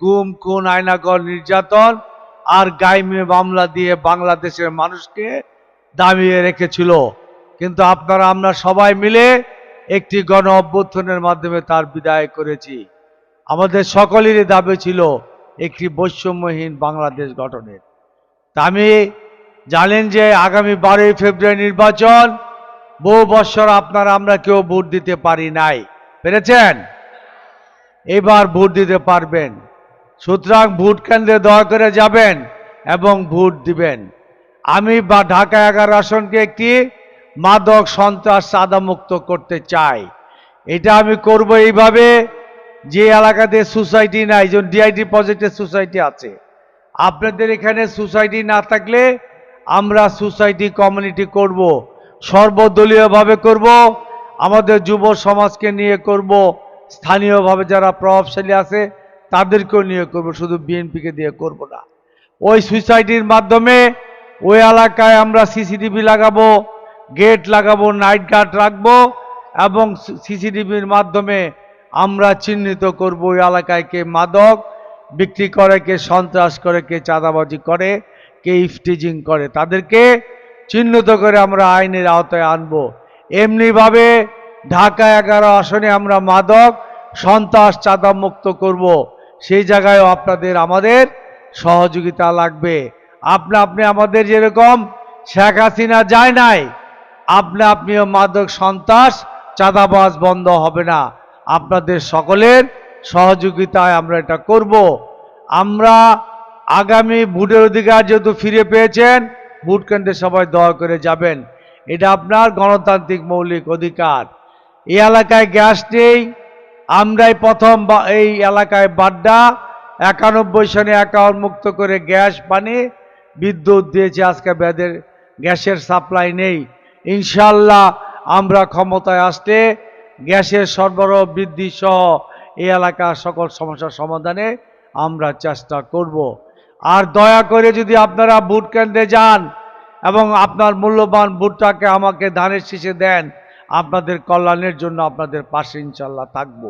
গুম, খুন আয়নাগর নির্যাতন আর গাইমে মামলা দিয়ে বাংলাদেশের মানুষকে দামিয়ে রেখেছিল। কিন্তু আপনারা, আমরা সবাই মিলে একটি গণ অভ্যুত্থানের মাধ্যমে তার বিদায় করেছি। আমাদের সকলেরই দাবি ছিল একটি বৈষম্যহীন বাংলাদেশ গঠনের। তা আমি জানেন যে আগামী বারোই ফেব্রুয়ারি নির্বাচন, বহু বৎসর আপনারা, আমরা কেউ ভোট দিতে পারি নাই। পেরেছেন? এবার ভোট দিতে পারবেন। সুতরাং ভোট কেন্দ্রে দয়া করে যাবেন এবং ভোট দিবেন। আমি বা ঢাকা এগারো আসনকে একটি মাদক সন্ত্রাস সাদা মুক্ত করতে চাই। এটা আমি করব এইভাবে যে এলাকাতে সোসাইটি নাই যেমন ডিআইডি প্রজেক্টের সোসাইটি আছে। আপনাদের এখানে সোসাইটি না থাকলে আমরা সোসাইটি কমিউনিটি করব, সর্বদলীয়ভাবে করব, আমাদের যুব সমাজকে নিয়ে করব, স্থানীয়ভাবে যারা প্রভাবশালী আছে তাদেরকেও নিয়ে করব, শুধু বিএনপিকে দিয়ে করব না। ওই সোসাইটির মাধ্যমে ওই এলাকায় আমরা সিসিটিভি লাগাবো, গেট লাগাবো, নাইট গার্ড রাখব এবং সিসিটিভির মাধ্যমে আমরা চিহ্নিত করব ওই এলাকায় কে মাদক বিক্রি করে, কে সন্ত্রাস করে, কে চাঁদাবাজি করে, কে ইফটিজিং করে। তাদেরকে চিহ্নিত করে আমরা আইনের আওতায় আনব। এমনিভাবে ঢাকা এগারো আসনে আমরা মাদক, সন্ত্রাস চাঁদা মুক্ত করব। সেই জায়গায়ও আপনাদের, আমাদের সহযোগিতা লাগবে। আপনা আপনি আমাদের যেরকম শেখ হাসিনা যায় নাই, আপনা আপনিও মাদক সন্ত্রাস, চাঁদাবাজ বন্ধ হবে না। আপনাদের সকলের সহযোগিতায় আমরা এটা করব। আমরা আগামী ভোটের অধিকার যেহেতু ফিরে পেয়েছেন, ভোট কেন্দ্রে সবাই দয়া করে যাবেন। এটা আপনার গণতান্ত্রিক মৌলিক অধিকার। এই এলাকায় গ্যাস নেই আমরাই প্রথম এই এলাকায় বাড্ডা, একানব্বই সনে অ্যাকাউন্ট মুক্ত করে গ্যাস, পানি, বিদ্যুৎ দিয়েছে। আজকে বেদের গ্যাসের সাপ্লাই নেই। ইনশাল্লাহ আমরা ক্ষমতায় আসতে গ্যাসের সরবরাহ বৃদ্ধি সহ এই এলাকার সকল সমস্যার সমাধানে আমরা চেষ্টা করব। আর দয়া করে যদি আপনারা ভোট কেন্দ্রে যান এবং আপনার মূল্যবান ভোটটাকে আমাকে ধানের শীষে দেন, আপনাদের কল্যাণের জন্য আপনাদের পাশে ইনশাল্লাহ থাকব।